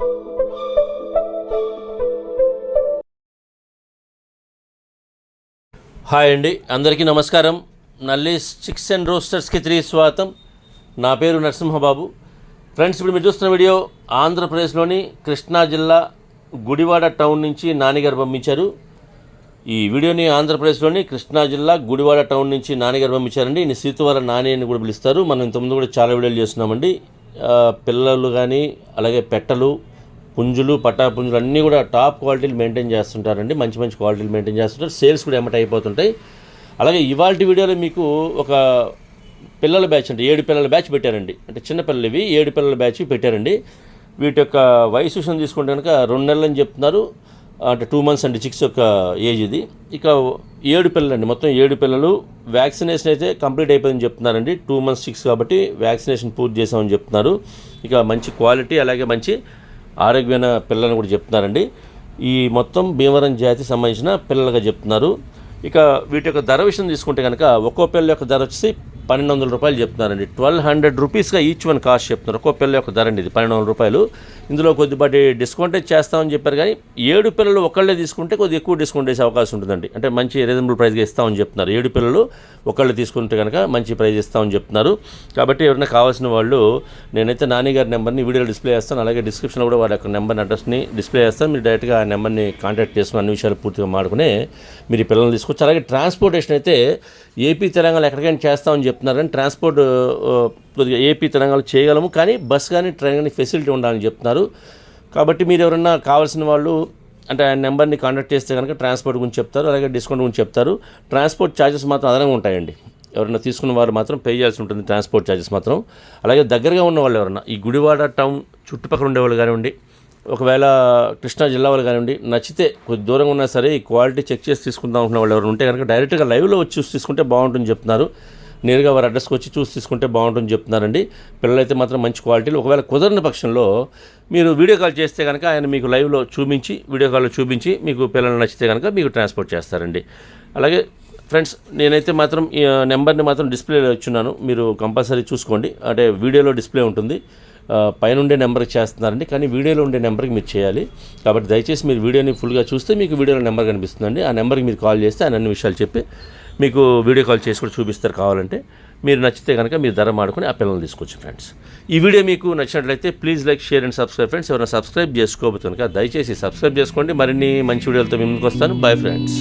Hi అండి అందరికీ నమస్కారం. నల్లి చిక్స్ అండ్ రోస్టర్స్కి తిరిగి స్వాగతం నా పేరు నరసింహబాబు. ఫ్రెండ్స్ ఇప్పుడు మీరు చూస్తున్న వీడియో ఆంధ్రప్రదేశ్లోని కృష్ణా జిల్లా గుడివాడ టౌన్ నుంచి నానిగారు పంపించారు. ఈ వీడియోని ఆంధ్రప్రదేశ్లోని కృష్ణా జిల్లా గుడివాడ టౌన్ నుంచి నానిగారు పంపించారండి. ఈయన సీతువార నాని అని కూడా పిలుస్తారు. మనం ఇంతకుముందు కూడా చాలా వీడియోలు చేస్తున్నామండి. పిల్లలు కానీ అలాగే పెట్టలు పుంజులు పట్టా పుంజులు అన్నీ కూడా టాప్ క్వాలిటీలు మెయింటైన్ చేస్తుంటారండి. మంచి మంచి క్వాలిటీలు మెయింటైన్ చేస్తుంటారు. సేల్స్ కూడా ఎమ్మట అయిపోతుంటాయి. అలాగే ఇవాళ వీడియోలో మీకు ఒక పిల్లల బ్యాచ్ అంటే ఏడు పిల్లల బ్యాచ్ పెట్టారండి. అంటే చిన్నపిల్లలు ఇవి. ఏడు పిల్లల బ్యాచ్ పెట్టారండి. వీటి యొక్క వయసు విషయం తీసుకుంటే కనుక రెండు నెలలు అని చెప్తున్నారు. అంటే టూ మంత్స్ అండి చిక్స్ యొక్క ఏజ్ ఇది. ఇక ఏడు పిల్లలు అండి. మొత్తం ఏడు పిల్లలు. వ్యాక్సినేషన్ అయితే కంప్లీట్ అయిపోయిందని చెప్తున్నారండి. టూ మంత్స్ సిక్స్ కాబట్టి వ్యాక్సినేషన్ పూర్తి చేసామని చెప్తున్నారు. ఇక మంచి క్వాలిటీ అలాగే మంచి ఆరోగ్యమైన పిల్లలని కూడా చెప్తున్నారండి. ఈ మొత్తం భీమవరం జాతికి సంబంధించిన పిల్లలుగా చెప్తున్నారు. ఇక వీటి యొక్క ధర విషయం తీసుకుంటే కనుక ఒక్కో పిల్ల యొక్క ధర వచ్చేసి పన్నెండు వందల రూపాయలు చెప్తున్నారండి. ట్వెల్వ్ హండ్రెడ్ రూపీస్గా ఈచ్ వన్ కాస్ట్ చెప్తున్నారు. ఒక్కో పిల్ల యొక్క ధర అండి ఇది పన్నెండు వందల రూపాయలు. ఇందులో కొద్దిపాటి డిస్కౌంట్ చేస్తామని చెప్పారు కానీ ఏడు పిల్లలు ఒకళ్ళే తీసుకుంటే కొద్దిగా ఎక్కువ డిస్కౌంట్ వేసే అవకాశం ఉంటుందండి. అంటే మంచి రీజనబుల్ ప్రైస్గా ఇస్తామని చెప్తున్నారు. ఏడు పిల్లలు ఒకళ్ళు తీసుకుంటే కనుక మంచి ప్రైస్ ఇస్తామని చెప్తున్నారు. కాబట్టి ఎవరైనా కావాల్సిన వాళ్ళు నేనైతే నాని గారి నెంబర్ని వీడియోలో డిస్ప్లే చేస్తాను. అలాగే డిస్క్రిప్షన్లో కూడా వాళ్ళ యొక్క నెంబర్ని అడ్రస్ని డిస్ప్లే చేస్తాను. మీరు డైరెక్ట్గా ఆ నెంబర్ని కాంటాక్ట్ చేసుకుని అన్ని విషయాలు పూర్తిగా మాడుకునే మీరు పిల్లల్ని తీసుకోవచ్చు అలాగే ట్రాన్స్పోర్టేషన్ అయితే ఏపీ తెలంగాణ ఎక్కడికైనా చేస్తామని చెప్తున్నారు కానీ ట్రాన్స్పోర్ట్ కొద్దిగా ఏపీ తెలంగాణలో చేయగలము కానీ బస్ కానీ ట్రైన్ కానీ ఫెసిలిటీ ఉండాలని చెప్తున్నారు. కాబట్టి మీరు ఎవరన్నా కావాల్సిన వాళ్ళు అంటే ఆయన నెంబర్ని కాంటాక్ట్ చేస్తే కనుక ట్రాన్స్పోర్ట్ గురించి చెప్తారు అలాగే డిస్కౌంట్ గురించి చెప్తారు. ట్రాన్స్పోర్ట్ ఛార్జెస్ మాత్రం అదనంగా ఉంటాయండి. ఎవరైనా తీసుకున్న వారు మాత్రం పే చేయాల్సి ఉంటుంది ట్రాన్స్పోర్ట్ ఛార్జెస్ మాత్రం. అలాగే దగ్గరగా ఉన్న వాళ్ళు ఎవరన్నా ఈ గుడివాడ టౌన్ చుట్టుపక్కల ఉండేవాళ్ళు కానివ్వండి ఒకవేళ కృష్ణా జిల్లా వాళ్ళు కానివ్వండి నచ్చితే కొద్ది దూరంగా ఉన్నా సరే ఈ క్వాలిటీ చెక్ చేసి తీసుకుందాం అనుకున్న వాళ్ళు ఎవరు ఉంటే కనుక డైరెక్ట్గా లైవ్లో వచ్చి చూసి తీసుకుంటే బాగుంటుంది చెప్తున్నారు. నేరుగా వారి అడ్రస్కి వచ్చి చూసి తీసుకుంటే బాగుంటుంది చెప్తున్నారండి. పిల్లలైతే మాత్రం మంచి క్వాలిటీలు ఒకవేళ కుదరని పక్షంలో మీరు వీడియో కాల్ చేస్తే కనుక ఆయన మీకు లైవ్లో చూపించి వీడియో కాల్లో చూపించి మీకు పిల్లలు నచ్చితే కనుక మీకు ట్రాన్స్పోర్ట్ చేస్తారండి. అలాగే ఫ్రెండ్స్ నేనైతే మాత్రం ఈ నెంబర్ని మాత్రం డిస్ప్లేలో ఇచ్చున్నాను. మీరు కంపల్సరీ చూసుకోండి. అంటే వీడియోలో డిస్ప్లే ఉంటుంది. పైన ఉండే నెంబర్కి చేస్తున్నారండి. కానీ వీడియోలో ఉండే నెంబర్కి మీరు చేయాలి. కాబట్టి దయచేసి మీరు వీడియోని ఫుల్గా చూస్తే మీకు వీడియోలో నెంబర్ కనిపిస్తుందండి. ఆ నెంబర్కి మీరు కాల్ చేస్తే ఆయన అన్ని విషయాలు చెప్పి మీకు వీడియో కాల్ చేసి కూడా చూపిస్తారు కావాలంటే మీరు నచ్చితే కనుక మీరు ధర మాడుకొని ఆ పిల్లల్ని తీసుకోవచ్చు ఫ్రెండ్స్. ఈ వీడియో మీకు నచ్చినట్లయితే please like share and subscribe friends ఎవరైనా సబ్స్క్రైబ్ చేసుకోబోతుంది కనుక దయచేసి సబ్స్క్రైబ్ చేసుకోండి. మరిన్ని మంచి వీడియోలతో మీ ముందుకు వస్తాను. Bye friends